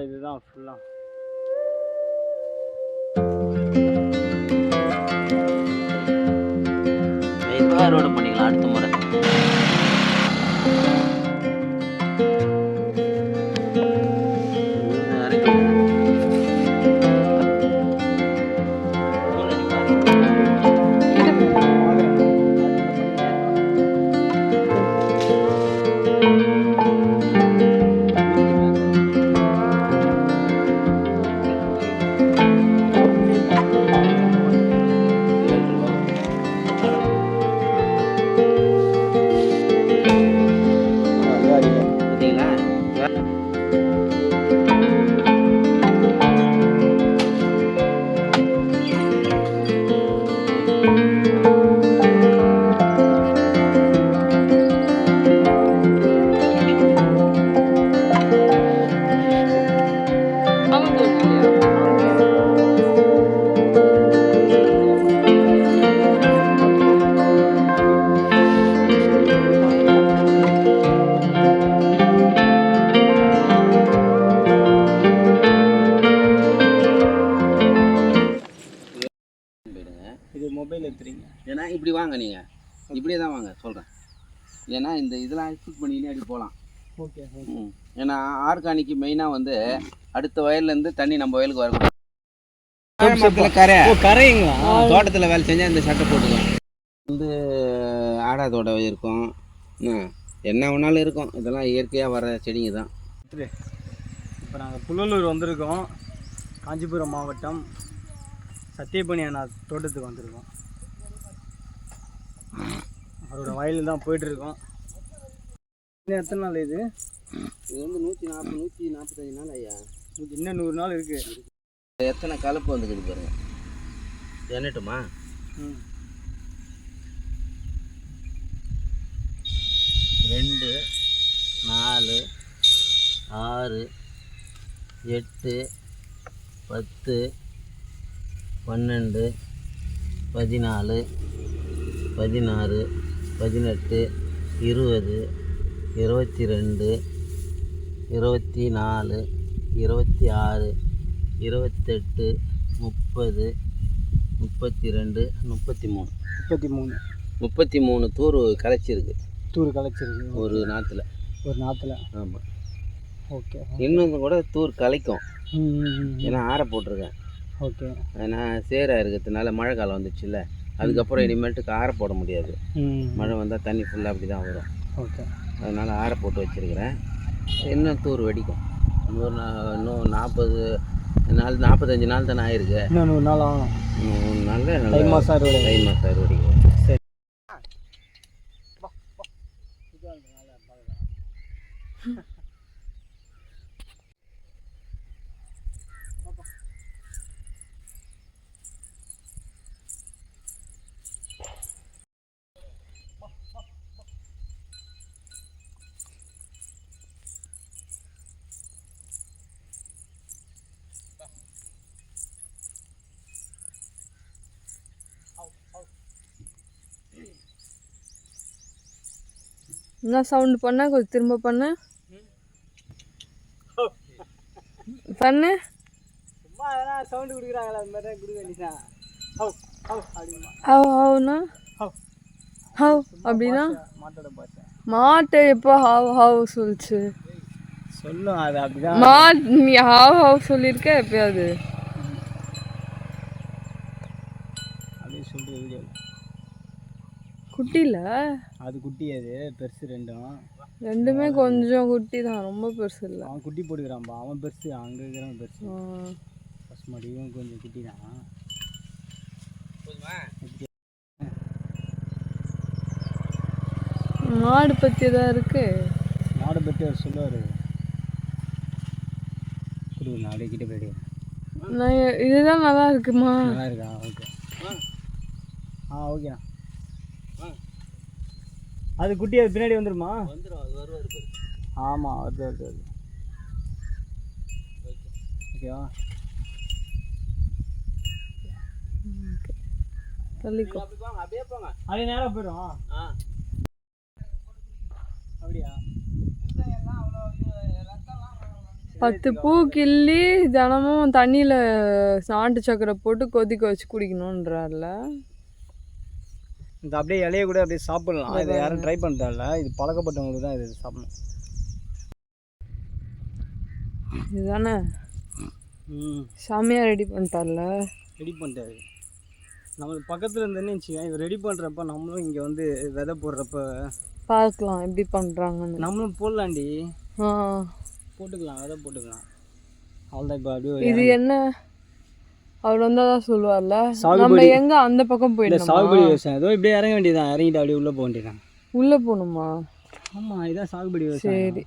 இதுதான் ஃபுல்லாக அறுவடை பண்ணிக்கலாம் அடுத்த முறை. Tchau. ஏன்னா இந்த இதெல்லாம் ஷூட் பண்ணினே அப்படி போகலாம். ஓகே. ஏன்னா ஆர்கானிக் மெயினாக வந்து அடுத்த வயல்லேருந்து தண்ணி நம்ம வயலுக்கு வரக்கூடாது. கரை கரைங்களா? தோட்டத்தில் வேலை செஞ்சால் இந்த சட்டை போட்டுக்கலாம். வந்து ஆடாதோட இருக்கும். என்ன, வேணாலும் இருக்கும். இதெல்லாம் இயற்கையாக வர செடிங்க தான். இப்போ நாங்கள் புல்லூர் வந்திருக்கோம். காஞ்சிபுரம் மாவட்டம் சத்தியபணி அண்ணா தோட்டத்துக்கு வந்திருக்கோம். அவரோட வயலில் தான் போயிட்டுருக்கோம். இன்னும் எத்தனை நாள் இது? இது வந்து நூற்றி நாற்பது நூற்றி நாற்பத்தஞ்சு நாள் ஐயா. இது இன்னும் நூறு நாள் இருக்குது எத்தனை கலப்பு வந்துக்குது பாருங்க. என்னட்டுமா ம். ரெண்டு நாலு ஆறு எட்டு பத்து பன்னெண்டு பதினாலு பதினாறு பதினெட்டு இருபது இருபத்தி ரெண்டு இருபத்தி நாலு இருபத்தி ஆறு இருபத்தெட்டு முப்பது முப்பத்தி ரெண்டு முப்பத்தி மூணு முப்பத்தி மூணு முப்பத்தி மூணு தூர் கலைச்சிருக்கு. தூர் கலைச்சிருக்கு. ஒரு நாற்றுல ஒரு நாற்றுல ஆமாம் ஓகே. இன்னொன்று கூட தூர் கலைக்கும். ஏன்னா ஆற போட்டிருக்கேன். ஓகே. ஏன்னா சேராக இருக்கிறதுனால மழை காலம் வந்துச்சுல்ல. அதுக்கப்புறம் இனிமேட்டுக்கு ஆற போட முடியாது. ம். மழை வந்தால் தண்ணி ஃபுல்லாக அப்படி தான் வரும். ஓகே. அதனால் ஆற போட்டு வச்சுருக்கிறேன். இன்னும் தூர் வெடிக்கும். இன்னொரு இன்னும் நாற்பது நாள் நாற்பத்தஞ்சு நாள் தானே ஆயிருக்கு. இன்னும் நூறு நாள் ஆகணும். இன்னும் நல்ல தை மாதம் அறுவடை தை மாதம் அறுவடைக்கு சரி. என்ன சவுண்ட் பண்ண கொஞ்சம் திரும்ப பண்ணு. பண்ணு. சும்மா அதெல்லாம் சவுண்டு கொடுக்குறாங்களா அது மாதிரி தான் கொடுக்க வேண்டியதான் ஹவ் ஹவ் அப்படிமா. ஹவ் ஹவ்னா? ஹவ். ஹவ் அப்படின்னா? மாட்டோட மாட்டு எப்போ ஹவ் ஹவ் சொல்லுச்சு? சொல்லும் அது அப்படிதான். மா நீ ஹவ் ஹவ் சொல்லியிருக்க எப்பயாவது? குட்டியில்? அது குட்டி அது பெருசு ரெண்டும். ரெண்டுமே கொஞ்சம் குட்டி தான் ரொம்ப பெருசு இல்லை. அவன் குட்டி போட்டுக்கிறான்பா அவன் பெருசு அங்கே இருக்கிறவன் பெருசு. ஃபஸ்ட் மாடியும் கொஞ்சம் குட்டி தான். மாடு பற்றி தான் இருக்கு? மாடை பற்றி அவர் சொல்லுவார். கொடுங்க நாளை கிட்ட போயிடு. நான் இதுதான் நல்லா இருக்குமா? நல்லா இருக்கா? ஓகே. ஆ ஓகேண்ணா. அது குட்டி அது பின்னாடி வந்துருமா? ஆமாம் வருது வருது வருது ஓகேவா? தள்ளிக்கோ. அப்படியே போங்க. அது நேராக போயிடும் ஆ. அப்படியா? பத்து பூ கிள்ளி தினமும் தண்ணியில் நாட்டு சக்கரை போட்டு கொதிக்க வச்சு குடிக்கணுன்றார்ல இந்த அப்படியே இலைய கூட அப்படியே சாப்பிடலாம். இதை யாரும் ட்ரை பண்ணுறதில்ல இது பழக்கப்பட்டவங்களுக்கு தான் இது சாப்பிடணும். இதுதானே? செமையாக ரெடி பண்ணிட்டார்ல? ரெடி பண்ணிட்டாரு. நம்மளுக்கு பக்கத்தில் இருந்தேன்னு வச்சுக்கோங்க இது ரெடி பண்ணுறப்ப நம்மளும் இங்கே வந்து விதை போடுறப்ப பார்க்கலாம் எப்படி பண்ணுறாங்கன்னு நம்மளும் போடலாண்டி. போட்டுக்கலாம் விதை போட்டுக்கலாம். அவ்வளோதான் இப்போ அப்படியே இது என்ன? அவர் வந்தால் தான் சொல்லுவார்ல. நம்ம எங்கே அந்த பக்கம் இந்த போயிடணும்? சாகுபடி விவசாயம். ஏதோ இப்படியே இறங்க வேண்டியதான் இறங்கிட்டு அப்படியே உள்ளே போக வேண்டியதான் உள்ளே போகணுமா? ஆமாம் இதான் சாகுபடி விவசாயம். சரி.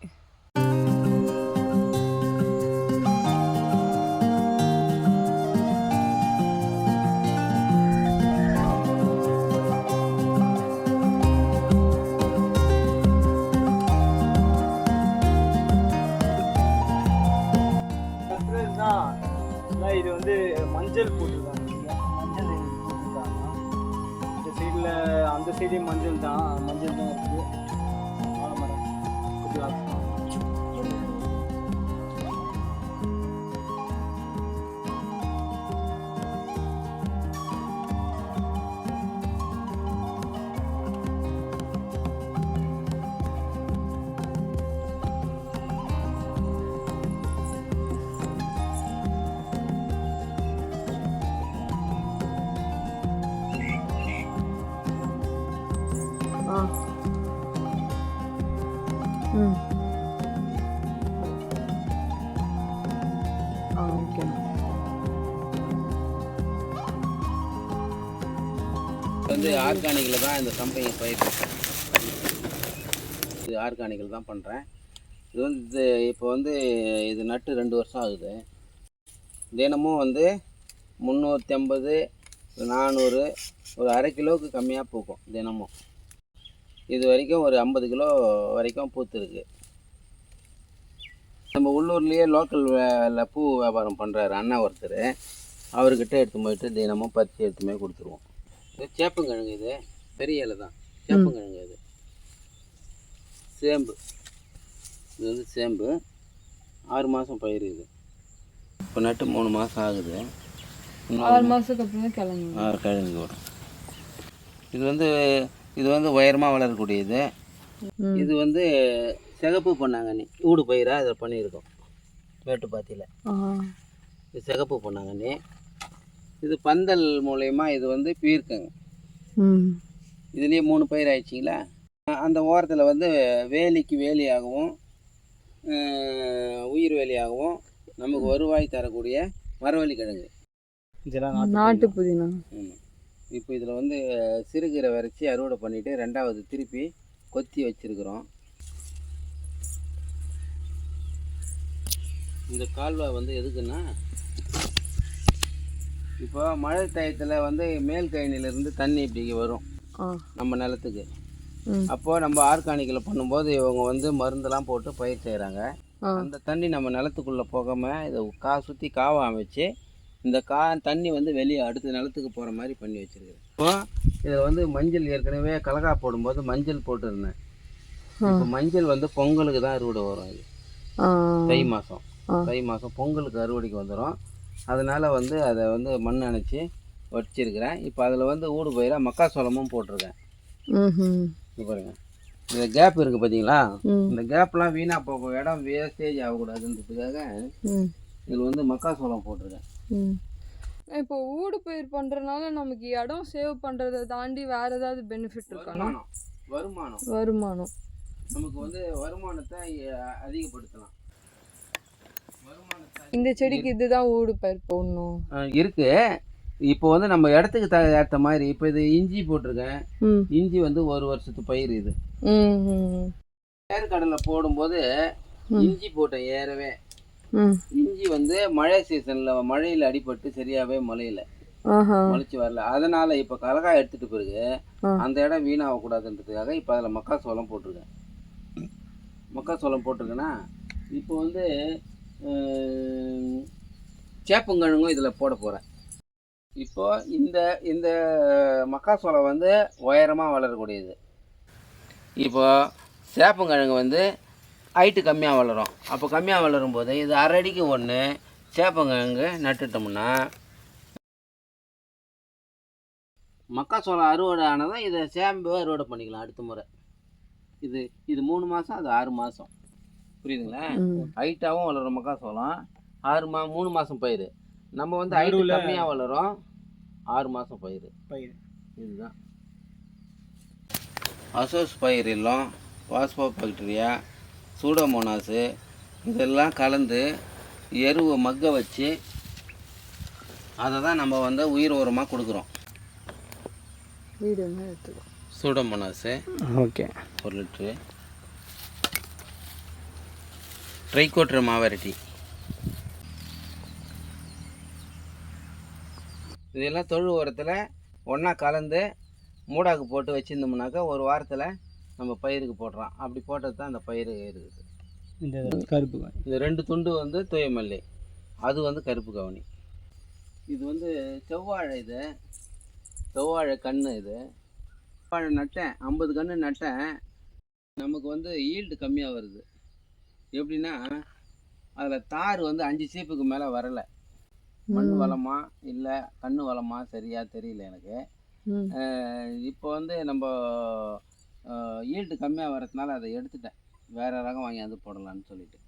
அந்த சைடையும் மஞ்சள் தான். மஞ்சள் தான் இருக்குது வாழை மரம் வந்து ஆர்கானிக்கில் தான் இந்த கம்பெனி பயிர் இது ஆர்கானிக்கில் தான் பண்ணுறேன் இது வந்து இது இப்போ வந்து இது நட்டு ரெண்டு வருஷம் ஆகுது. தினமும் வந்து முந்நூற்றி ஐம்பது நானூறு ஒரு அரை கிலோவுக்கு கம்மியாக பூக்கும் தினமும். இது வரைக்கும் ஒரு ஐம்பது கிலோ வரைக்கும் பூத்துருக்கு. நம்ம உள்ளூர்லேயே லோக்கல் பூ வியாபாரம் பண்ணுறாரு அண்ணா ஒருத்தர். அவர்கிட்ட எடுத்து போயிட்டு தினமும் பறித்து எடுத்துமே போய் கொடுத்துருவோம். இது சேப்பங்கிழங்கு இது. பெரிய இலை தான். சேப்பங்கிழங்கு இது. சேம்பு. இது வந்து சேம்பு. ஆறு மாதம் பயிர் இது. இப்போ நட்டு மூணு மாதம் ஆகுது. ஆறு மாதத்துக்கு அப்புறம் கிளம்புங்க ஆறு கிழங்கு வரும். இது வந்து இது வந்து உயரமாக வளரக்கூடியது. இது வந்து சிகப்பு பொன்னாங்கண்ணி. ஊடு பயிராக இதை பண்ணியிருக்கோம். மேட்டுப்பாத்தியில் இது சிகப்பு பொன்னாங்கண்ணி. இது பந்தல் மூலயமா இது வந்து பீர்க்கங்க ம். இதுலேயே மூணு பயிர் ஆயிடுச்சிங்களா? அந்த ஓரத்தில் வந்து வேலிக்கு வேலியாகவும் உயிர் வேலியாகவும் நமக்கு வருவாய் தரக்கூடிய மரவள்ளி கிழங்கு இதெல்லாம் நாட்டு நாட்டு புதினா. இப்போ இதில் வந்து சிறுகீரை விரைச்சி அறுவடை பண்ணிவிட்டு ரெண்டாவது திருப்பி கொத்தி வச்சிருக்கிறோம். இந்த கால்வாய் வந்து எதுக்குன்னா இப்போ மழை டயத்தில் வந்து மேல் கயனிலேருந்து தண்ணி இப்படி வரும். நம்ம நிலத்துக்கு. அப்போது நம்ம ஆர்கானிக்கில் பண்ணும்போது இவங்க வந்து மருந்தெல்லாம் போட்டு பயிர் செய்கிறாங்க அந்த தண்ணி நம்ம நிலத்துக்குள்ளே போகாமல் இதை கா சுற்றி காவை அமைச்சு இந்த கா தண்ணி வந்து வெளியே அடுத்த நிலத்துக்கு போகிற மாதிரி பண்ணி வச்சிருக்கு இப்போ இதில் வந்து மஞ்சள் ஏற்கனவே கலகா போடும்போது மஞ்சள் போட்டிருந்தேன். இப்போ மஞ்சள் வந்து பொங்கலுக்கு தான் அறுவடை வரும் இது. தை மாதம். தை மாதம் பொங்கலுக்கு அறுவடைக்கு வந்துடும் அதனால் வந்து அதை வந்து மண் அணைச்சி வச்சிருக்கிறேன். இப்போ அதில் வந்து ஊடு பயிராக மக்காச்சோளமும் போட்டிருக்கேன். பாருங்க. இந்த கேப் இருக்குது பார்த்தீங்களா இந்த கேப்லாம் வீணாக போகும் இடம் வேஸ்டேஜ் ஆகக்கூடாதுன்றதுக்காக ம். இதில் வந்து மக்காசோளம் போட்டிருக்கேன். ம். இப்போ ஊடு பயிர் பண்ணுறதுனால நமக்கு இடம் சேவ் பண்ணுறதை தாண்டி வேற ஏதாவது பெனிஃபிட் இருக்காண்ணா வருமானம். வருமானம். நமக்கு வந்து வருமானத்தை அதிகப்படுத்தலாம். இந்த செடிக்கு இதுதான் ஊடு பயிர் போடணும் இருக்கு. இப்போ வந்து நம்ம இடத்துக்கு த ஏற்ற மாதிரி இப்போ இது இஞ்சி போட்டிருக்கேன். இஞ்சி வந்து ஒரு வருஷத்து பயிர் இது. ஏற்கடலை போடும்போது. இஞ்சி போட்டேன் ஏறவே. இஞ்சி வந்து மழை சீசனில் மழையில் அடிபட்டு சரியாகவே முளையில ஆஹா. முளைச்சி வரல. அதனால் இப்போ கலகாய் எடுத்துட்டு பிறகு. அந்த இடம் வீணாகக்கூடாதுன்றதுக்காக இப்போ அதில் மக்காசோளம் போட்டிருக்கேன். மக்காசோளம் போட்டிருக்கேன்னா இப்போ வந்து சேப்பங்கிழங்கும் இதில் போட போகிறேன் இப்போது இந்த இந்த மக்காசோளம் வந்து உயரமாக வளரக்கூடியது. இப்போது சேப்பங்கிழங்கு வந்து ஹைட்டு கம்மியாக வளரும். அப்போ கம்மியாக வளரும் போது இது அரை அடிக்கு ஒன்று சேப்பங்கிழங்கு நட்டுட்டோம்னா மக்காச்சோளம் அறுவடை ஆனதும் இதை சேம்பு அறுவடை பண்ணிக்கலாம் அடுத்த முறை. இது இது மூணு மாதம் அது ஆறு மாதம் புரியுதுங்களா? ஹைட்டாகவும் வளரும் மக்காச்சோளம் ஆறு மா மூணு மாதம் பயிர் நம்ம வந்து ஹைட்டு கம்மியாக வளரும். ஆறு மாதம் பயிர் பயிர் இதுதான். அசோஸ் பயிர் இல்லம் பாஸ்போ பாக்டீரியா சூடோமோனாஸு இதெல்லாம் கலந்து எருவை மக்க வச்சு அதை தான் நம்ம வந்து உயிர் உரமாக கொடுக்குறோம். Pseudomonas okay. ஒரு லிட்ரு. ட்ரைகோட்ரு மாவரட்டி. இதெல்லாம் தொழு உரத்தில் ஒன்றா கலந்து மூடாக்கு போட்டு வச்சுருந்தோம்னாக்கா ஒரு வாரத்தில் நம்ம பயிருக்கு போடுறோம். அப்படி போட்டது தான் அந்த பயிர் இருக்குது. இந்த கருப்பு. இது ரெண்டு துண்டு வந்து தூயமல்லி அது வந்து கருப்பு கவனி. இது வந்து செவ்வாழை இது. செவ்வாழை கன்று இது. செவ்வாழை நட்டேன். ஐம்பது கன்று நட்டேன். நமக்கு வந்து ஈல்டு கம்மியாக வருது. எப்படின்னா அதில் தார் வந்து அஞ்சு சீப்புக்கு மேலே வரலை. மண் வளமா இல்லை கண்ணு வளமா சரியா தெரியல எனக்கு. இப்போ வந்து நம்ம ஈல்டு கம்மியாக வர்றதுனால அதை எடுத்துட்டேன். வேறு ரகம் வாங்கி அது போடலான்னு சொல்லிட்டு.